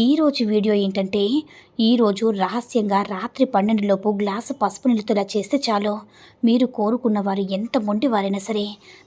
ఈరోజు వీడియో ఏంటంటే ఈరోజు రహస్యంగా రాత్రి పన్నెండులోపు గ్లాసు పసుపు నిలుతులా చేస్తే చాలు. మీరు కోరుకున్న వారు ఎంత మొండివారైనా సరే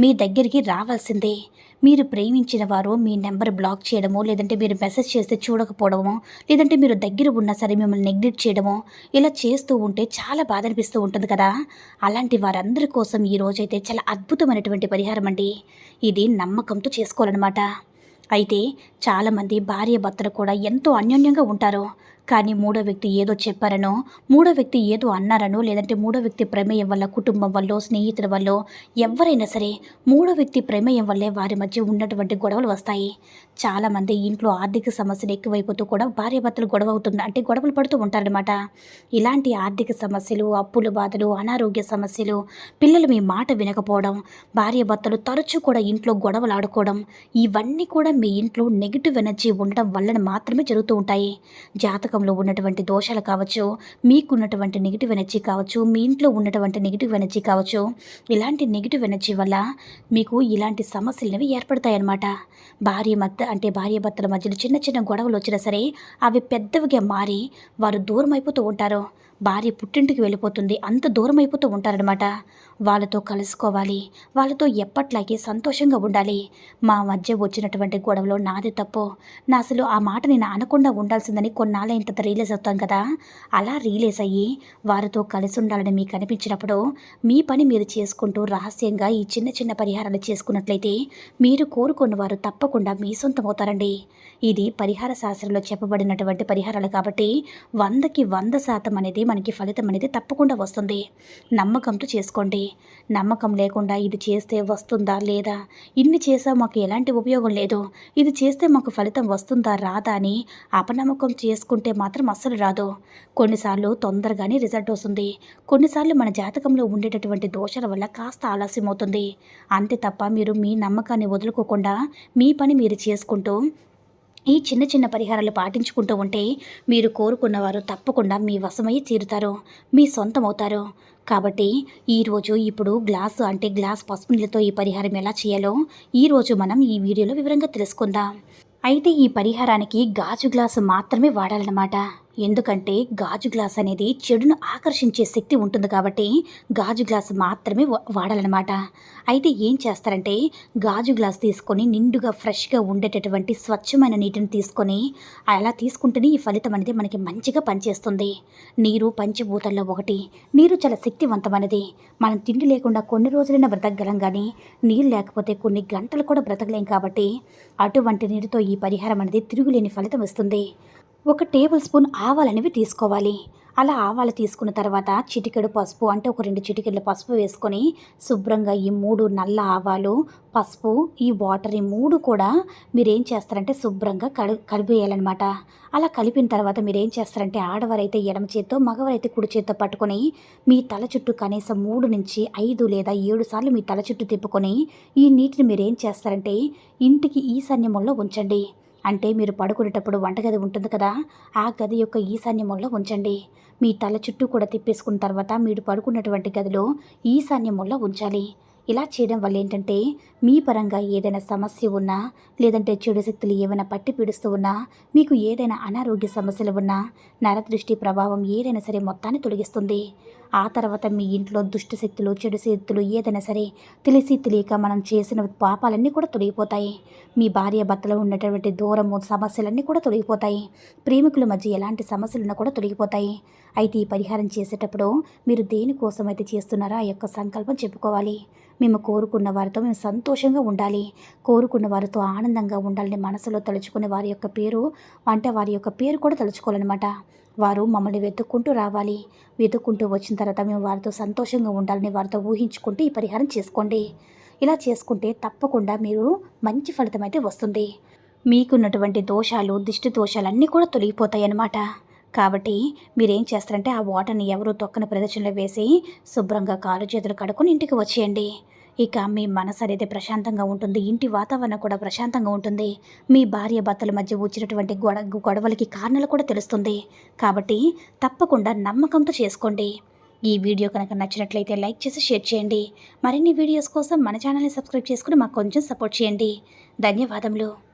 మీ దగ్గరికి రావాల్సిందే. మీరు ప్రేమించిన వారు మీ నెంబర్ బ్లాక్ చేయడమో లేదంటే మీరు మెసేజ్ చేస్తే చూడకపోవడమో లేదంటే మీరు దగ్గర ఉన్నా సరే మిమ్మల్ని నెగ్లెక్ట్ చేయడమో ఇలా చేస్తూ ఉంటే చాలా బాధ అనిపిస్తూ ఉంటుంది కదా. అలాంటి వారందరి కోసం ఈ రోజైతే చాలా అద్భుతమైనటువంటి పరిహారం అండి. ఇది నమ్మకంతో చేసుకోవాలన్నమాట. అయితే చాలామంది భార్య భర్తలు కూడా ఎంతో అన్యోన్యంగా ఉంటారు. కానీ మూడో వ్యక్తి ఏదో చెప్పారనో మూడో వ్యక్తి ఏదో అన్నారనో లేదంటే మూడో వ్యక్తి ప్రమేయం వల్ల కుటుంబం వల్ల స్నేహితుల వల్ల ఎవరైనా సరే మూడో వ్యక్తి ప్రమేయం వల్లే వారి మధ్య ఉన్నటువంటి గొడవలు వస్తాయి. చాలామంది ఇంట్లో ఆర్థిక సమస్యలు ఎక్కువైపోతూ కూడా భార్యాభర్తలు గొడవ అవుతుంది అంటే గొడవలు పడుతూ ఉంటారనమాట ఇలాంటి ఆర్థిక సమస్యలు అప్పుల బాధలు అనారోగ్య సమస్యలు పిల్లలు మీ మాట వినకపోవడం భార్యాభర్తలు తరచూ కూడా ఇంట్లో గొడవలు ఆడుకోవడం ఇవన్నీ కూడా మీ ఇంట్లో నెగిటివ్ ఎనర్జీ ఉండడం వలన మాత్రమే జరుగుతూ ఉంటాయి. జాతక జాతకంలో ఉన్నటువంటి దోషాలు కావచ్చు మీకున్నటువంటి నెగిటివ్ ఎనర్జీ కావచ్చు మీ ఇంట్లో ఉన్నటువంటి నెగిటివ్ ఎనర్జీ కావచ్చు ఇలాంటి నెగిటివ్ ఎనర్జీ వల్ల మీకు ఇలాంటి సమస్యలు ఏర్పడతాయన్నమాట. భార్య మధ్య అంటే భార్య భర్తల మధ్యలో చిన్న చిన్న గొడవలు వచ్చినా సరే అవి పెద్దవిగా మారి వారు దూరం అయిపోతూ ఉంటారు. భార్య పుట్టింటికి వెళ్ళిపోతుంది. అంత దూరం అయిపోతూ ఉంటారనమాట వాళ్ళతో కలుసుకోవాలి. వాళ్ళతో ఎప్పట్లాగే సంతోషంగా ఉండాలి. మా మధ్య వచ్చినటువంటి గొడవలో నాది తప్పు. నా అసలు ఆ మాట నేను అనకుండా ఉండాల్సిందని కొన్నాళ్ళ ఇంత రియలైజ్ అవుతాం కదా. అలా రియలైజ్ అయ్యి వారితో కలిసి ఉండాలని మీకు అనిపించినప్పుడు మీ పని మీరు చేసుకుంటూ రహస్యంగా ఈ చిన్న చిన్న పరిహారాలు చేసుకున్నట్లయితే మీరు కోరుకున్న వారు తప్పకుండా మీ సొంతం అవుతారండి. ఇది పరిహార శాస్త్రంలో చెప్పబడినటువంటి పరిహారాలు కాబట్టి వందకి వంద శాతం అనేది మనకి ఫలితం అనేది తప్పకుండా వస్తుంది. నమ్మకంతో చేసుకోండి. నమ్మకం లేకుండా ఇది చేస్తే వస్తుందా లేదా? ఇన్ని చేసా మాకు ఎలాంటి ఉపయోగం లేదు. ఇది చేస్తే మాకు ఫలితం వస్తుందా రాదా అని అపనమ్మకం చేసుకుంటే మాత్రం అస్సలు రాదు. కొన్నిసార్లు తొందరగానే రిజల్ట్ వస్తుంది. కొన్నిసార్లు మన జాతకంలో ఉండేటటువంటి దోషాల వల్ల కాస్త ఆలస్యం అవుతుంది అంతే తప్ప మీరు మీ నమ్మకాన్ని వదులుకోకుండా మీ పని మీరు చేసుకుంటూ ఈ చిన్న చిన్న పరిహారాలు పాటించుకుంటూ ఉంటే మీరు కోరుకున్నవారు తప్పకుండా మీ వశమై తీరుతారు మీ సొంతం అవుతారు కాబట్టి ఈరోజు ఇప్పుడు గ్లాసు అంటే గ్లాస్ పసుపు నీళ్ళతో ఈ పరిహారం ఎలా చేయాలో ఈరోజు మనం ఈ వీడియోలో వివరంగా తెలుసుకుందాం. అయితే ఈ పరిహారానికి గాజు గ్లాసు మాత్రమే వాడాలన్నమాట. ఎందుకంటే గాజు గ్లాస్ అనేది చెడును ఆకర్షించే శక్తి ఉంటుంది కాబట్టి గాజు గ్లాస్ మాత్రమే వా- వాడాలన్నమాట. అయితే ఏం చేస్తారంటే గాజు గ్లాస్ తీసుకొని నిండుగా ఫ్రెష్గా ఉండేటటువంటి స్వచ్ఛమైన నీటిని తీసుకొని అలా తీసుకుంటేనే ఈ ఫలితం అనేది మనకి మంచిగా పనిచేస్తుంది. నీరు పంచభూతాల్లో ఒకటి. నీరు చాలా శక్తివంతమైనది. మనం తిండి లేకుండా కొన్ని రోజులైనా బ్రతకగలం కానీ నీరు లేకపోతే కొన్ని గంటలు కూడా బ్రతకలేం కాబట్టి అటువంటి నీరుతో ఈ పరిహారం అనేది తిరుగులేని ఫలితం వస్తుంది. ఒక టేబుల్ స్పూన్ ఆవాలనేవి తీసుకోవాలి. అలా ఆవాలు తీసుకున్న తర్వాత చిటికెడు పసుపు అంటే ఒక రెండు చిటికెళ్ళ పసుపు వేసుకొని శుభ్రంగా ఈ మూడు నల్ల ఆవాలు పసుపు ఈ వాటర్ ఈ మూడు కూడా మీరేం చేస్తారంటే శుభ్రంగా కలి కలిపేయాలన్నమాట అలా కలిపిన తర్వాత మీరు ఏం చేస్తారంటే ఆడవారైతే ఎడమ చేత్తో మగవారైతే కుడి చేత్తో పట్టుకొని మీ తల చుట్టూ కనీసం మూడు నుంచి ఐదు లేదా ఏడు సార్లు మీ తల చుట్టూ తిప్పుకొని ఈ నీటిని మీరేం చేస్తారంటే ఇంటికి ఈశాన్యముల్లో ఉంచండి. అంటే మీరు పడుకునేటప్పుడు వంటగది ఉంటుంది కదా ఆ గది యొక్క ఈశాన్యంలో ఉంచండి. మీ తల చుట్టూ కూడా తిప్పేసుకున్న తర్వాత మీరు పడుకున్నటువంటి గదిలో ఈశాన్యంలో ఉంచాలి. ఇలా చేయడం వల్ల ఏంటంటే మీ పరంగా ఏదైనా సమస్య ఉన్నా లేదంటే చెడు శక్తులు ఏమైనా పట్టి పీడుస్తూ ఉన్నా మీకు ఏదైనా అనారోగ్య సమస్యలు ఉన్నా నరదృష్టి ప్రభావం ఏదైనా సరే మొత్తాన్ని తొలగిస్తుంది. ఆ తర్వాత మీ ఇంట్లో దుష్ట శక్తులు చెడు శక్తులు ఏదైనా సరే తెలిసి తెలియక మనం చేసిన పాపాలన్నీ కూడా తొలగిపోతాయి. మీ భార్య భర్తలో ఉన్నటువంటి దూరము సమస్యలన్నీ కూడా తొలగిపోతాయి. ప్రేమికుల మధ్య ఎలాంటి సమస్యలున్నా కూడా తొలగిపోతాయి. అయితే ఈ పరిహారం చేసేటప్పుడు మీరు దేనికోసం అయితే చేస్తున్నారో ఆ యొక్క సంకల్పం చెప్పుకోవాలి. మేము కోరుకున్న వారితో మేము సంతోషంగా ఉండాలి. కోరుకున్న వారితో ఆనందంగా ఉండాలని మనసులో తలుచుకునే వారి యొక్క పేరు అంటే వారి యొక్క పేరు కూడా తలుచుకోవాలన్నమాట. వారు మమ్మల్ని వెతుక్కుంటూ రావాలి. వెతుక్కుంటూ వచ్చిన తర్వాత మేము వారితో సంతోషంగా ఉండాలని వారితో ఊహించుకుంటూ ఈ పరిహారం చేసుకోండి. ఇలా చేసుకుంటే తప్పకుండా మీరు మంచి ఫలితం అయితే వస్తుంది. మీకున్నటువంటి దోషాలు దిష్టి దోషాలన్నీ కూడా తొలగిపోతాయి అన్నమాట కాబట్టి మీరేం చేస్తారంటే ఆ వాటర్ని ఎవరు తొక్కని ప్రదర్శనలో వేసి శుభ్రంగా కాలు చేతులు కడుక్కొని ఇంటికి వచ్చేయండి. ఇక మీ మనసు అనేది ప్రశాంతంగా ఉంటుంది ఇంటి వాతావరణం కూడా ప్రశాంతంగా ఉంటుంది. మీ భార్య భర్తల మధ్య వచ్చినటువంటి గొడ గొడవలకి కారణాలు కూడా తెలుస్తుంది. కాబట్టి తప్పకుండా నమ్మకంతో చేసుకోండి. ఈ వీడియో కనుక నచ్చినట్లయితే లైక్ చేసి షేర్ చేయండి. మరిన్ని వీడియోస్ కోసం మన ఛానల్ని సబ్స్క్రైబ్ చేసుకుని మాకు కొంచెం సపోర్ట్ చేయండి. ధన్యవాదములు.